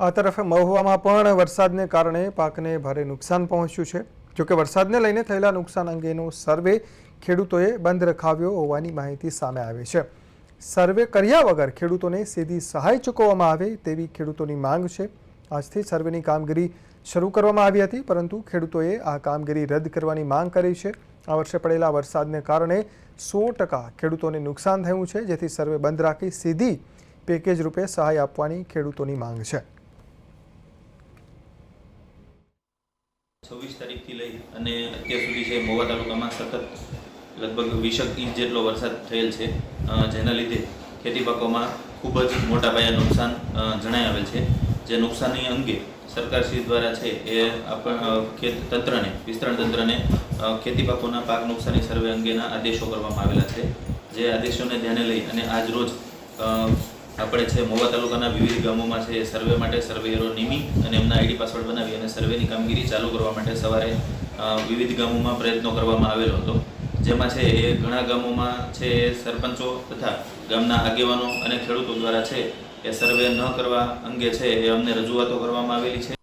આ તરફ મહુવામાં પણ વરસાદને કારણે પાકને ભારે નુકસાન પહોંચ્યું છે. જોકે વરસાદને લઈને થયેલા નુકસાન અંગેનો સર્વે ખેડૂતોએ બંધ રખાવ્યો હોવાની માહિતી સામે આવી છે. સર્વે કર્યા વગર ખેડૂતોને સીધી સહાય ચૂકવવામાં આવે તેવી ખેડૂતોની માંગ છે. આજથી સર્વેની કામગીરી શરૂ કરવામાં આવી હતી, પરંતુ ખેડૂતોએ આ કામગીરી રદ કરવાની માંગ કરી છે. આ વર્ષે પડેલા વરસાદને કારણે સો ટકા ખેડૂતોને નુકસાન થયું છે, જેથી સર્વે બંધ રાખી સીધી પેકેજ રૂપે સહાય આપવાની ખેડૂતોની માંગ છે. છવ્વીસ તારીખથી લઈ અને અત્યાર સુધી છે મોવા તાલુકામાં સતત લગભગ વીસક ઇંચ જેટલો વરસાદ થયેલ છે. જેના લીધે ખેતી પાકોમાં ખૂબ જ મોટા પાયે નુકસાન જણાય આવેલ છે. જે નુકસાનની અંગે સરકારશ્રી દ્વારા છે એ આપણ તંત્રને, વિસ્તરણ તંત્રને ખેતી પાકોના પાક નુકસાની સર્વે અંગેના આદેશો કરવામાં આવેલા છે. જે આદેશોને ધ્યાને લઈ અને આજ રોજ આપણે છે મોવા તાલુકાના વિવિધ ગામોમાં છે સર્વે માટે સર્વેયરો નિમી અને એમના આઈડી પાસવર્ડ બનાવી અને સર્વેની કામગીરી ચાલુ કરવા માટે સવારે વિવિધ ગામોમાં પ્રયત્નો કરવામાં આવેલો હતો. જેમાં છે એ ઘણા ગામોમાં છે સરપંચો તથા ગામના આગેવાનો અને ખેડૂતો દ્વારા છે એ સર્વે ન કરવા અંગે છે એ અમને રજૂઆતો કરવામાં આવેલી છે.